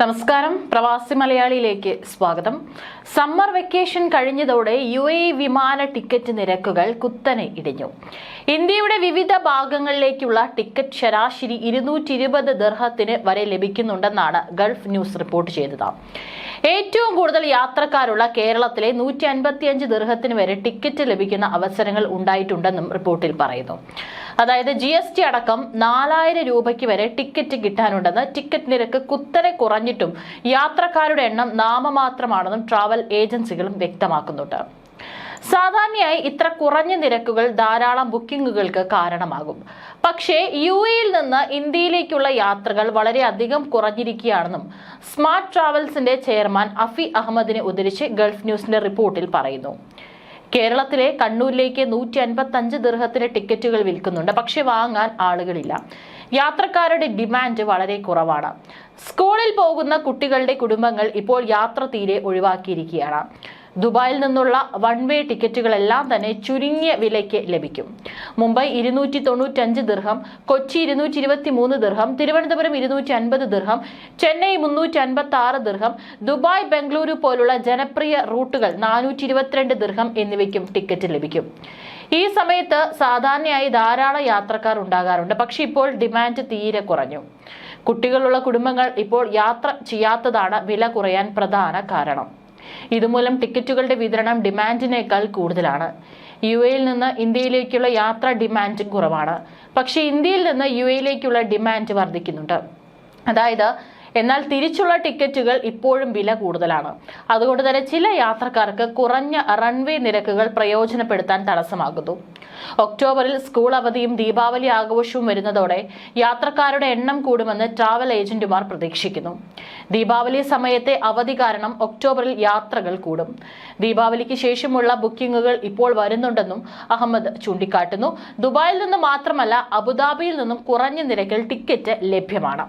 നമസ്കാരം. പ്രവാസി മലയാളിയിലേക്ക് സ്വാഗതം. സമ്മർ വെക്കേഷൻ കഴിഞ്ഞതോടെ യു എ വിമാന ടിക്കറ്റ് നിരക്കുകൾ കുത്തനെ ഇടിഞ്ഞു. ഇന്ത്യയുടെ വിവിധ ഭാഗങ്ങളിലേക്കുള്ള ടിക്കറ്റ് ശരാശരി ഇരുന്നൂറ്റി ഇരുപത് ദർഹത്തിന് വരെ ലഭിക്കുന്നുണ്ടെന്നാണ് ഗൾഫ് ന്യൂസ് റിപ്പോർട്ട് ചെയ്തത്. ഏറ്റവും കൂടുതൽ യാത്രക്കാരുള്ള കേരളത്തിലെ നൂറ്റി അൻപത്തിയഞ്ച് ദീർഘത്തിന് വരെ ടിക്കറ്റ് ലഭിക്കുന്ന അവസരങ്ങൾ ഉണ്ടായിട്ടുണ്ടെന്നും റിപ്പോർട്ടിൽ പറയുന്നു. അതായത് ജി എസ് ടി അടക്കം നാലായിരം രൂപയ്ക്ക് വരെ ടിക്കറ്റ് കിട്ടാനുണ്ടെന്ന് ടിക്കറ്റ് നിരക്ക് കുത്തനെ കുറഞ്ഞിട്ടും യാത്രക്കാരുടെ എണ്ണം നാമമാത്രമാണെന്നും ട്രാവൽ ഏജൻസികളും വ്യക്തമാക്കുന്നുണ്ട്. സാധാരണയായി ഇത്ര കുറഞ്ഞ നിരക്കുകൾ ധാരാളം ബുക്കിംഗുകൾക്ക് കാരണമാകും. പക്ഷേ യു എയിൽ നിന്ന് ഇന്ത്യയിലേക്കുള്ള യാത്രകൾ വളരെയധികം കുറഞ്ഞിരിക്കുകയാണെന്നും സ്മാർട്ട് ട്രാവൽസിന്റെ ചെയർമാൻ അഫി അഹമ്മദിനെ ഉദ്ധരിച്ച് ഗൾഫ് ന്യൂസിന്റെ റിപ്പോർട്ടിൽ പറയുന്നു. കേരളത്തിലെ കണ്ണൂരിലേക്ക് നൂറ്റി അൻപത്തി അഞ്ച് ദീർഘത്തിന് ടിക്കറ്റുകൾ വിൽക്കുന്നുണ്ട്. പക്ഷെ വാങ്ങാൻ ആളുകളില്ല. യാത്രക്കാരുടെ ഡിമാൻഡ് വളരെ കുറവാണ്. സ്കൂളിൽ പോകുന്ന കുട്ടികളുടെ കുടുംബങ്ങൾ ഇപ്പോൾ യാത്ര തീരെ ഒഴിവാക്കിയിരിക്കുകയാണ്. ദുബായിൽ നിന്നുള്ള വൺ വേ ടിക്കറ്റുകളെല്ലാം തന്നെ ചുരുങ്ങിയ വിലയ്ക്ക് ലഭിക്കും. മുംബൈ ഇരുന്നൂറ്റി തൊണ്ണൂറ്റഞ്ച് ദിർഹം കൊച്ചി ഇരുന്നൂറ്റി ഇരുപത്തി മൂന്ന് ദിർഹം തിരുവനന്തപുരം ഇരുന്നൂറ്റി അൻപത് ദിർഹം ചെന്നൈ മുന്നൂറ്റി അൻപത്തി ആറ് ദിർഹം ദുബായ് ബംഗളൂരു പോലുള്ള ജനപ്രിയ റൂട്ടുകൾ നാനൂറ്റി ഇരുപത്തിരണ്ട് ദിർഹം എന്നിവയ്ക്കും ടിക്കറ്റ് ലഭിക്കും. ഈ സമയത്ത് സാധാരണയായി ധാരാളം യാത്രക്കാർ ഉണ്ടാകാറുണ്ട്. പക്ഷെ ഇപ്പോൾ ഡിമാൻഡ് തീരെ കുറഞ്ഞു. കുട്ടികളുള്ള കുടുംബങ്ങൾ ഇപ്പോൾ യാത്ര ചെയ്യാത്തതാണ് വില കുറയാൻ പ്രധാന കാരണം. ഇതുമൂലം ടിക്കറ്റുകളുടെ വിതരണം ഡിമാൻഡിനേക്കാൾ കൂടുതലാണ്. യു എയിൽ നിന്ന് ഇന്ത്യയിലേക്കുള്ള യാത്രാ ഡിമാൻഡ് കുറവാണ്. പക്ഷേ ഇന്ത്യയിൽ നിന്ന് യു എയിലേക്കുള്ള ഡിമാൻഡ് വർദ്ധിക്കുന്നുണ്ട്. അതായത് എന്നാൽ തിരിച്ചുള്ള ടിക്കറ്റുകൾ ഇപ്പോഴും വില കൂടുതലാണ്. അതുകൊണ്ട് തന്നെ ചില യാത്രക്കാർക്ക് കുറഞ്ഞ റൺവേ നിരക്കുകൾ പ്രയോജനപ്പെടുത്താൻ തടസ്സമാകുന്നു. ഒക്ടോബറിൽ സ്കൂൾ അവധിയും ദീപാവലി ആഘോഷവും വരുന്നതോടെ യാത്രക്കാരുടെ എണ്ണം കൂടുമെന്ന് ട്രാവൽ ഏജന്റുമാർ പ്രതീക്ഷിക്കുന്നു. ദീപാവലി സമയത്തെ അവധി കാരണം ഒക്ടോബറിൽ യാത്രകൾ കൂടും. ദീപാവലിക്ക് ശേഷമുള്ള ബുക്കിംഗുകൾ ഇപ്പോൾ വരുന്നുണ്ടെന്നും അഹമ്മദ് ചൂണ്ടിക്കാട്ടുന്നു. ദുബായിൽ നിന്ന് മാത്രമല്ല അബുദാബിയിൽ നിന്നും കുറഞ്ഞ നിരക്കിൽ ടിക്കറ്റ് ലഭ്യമാണ്.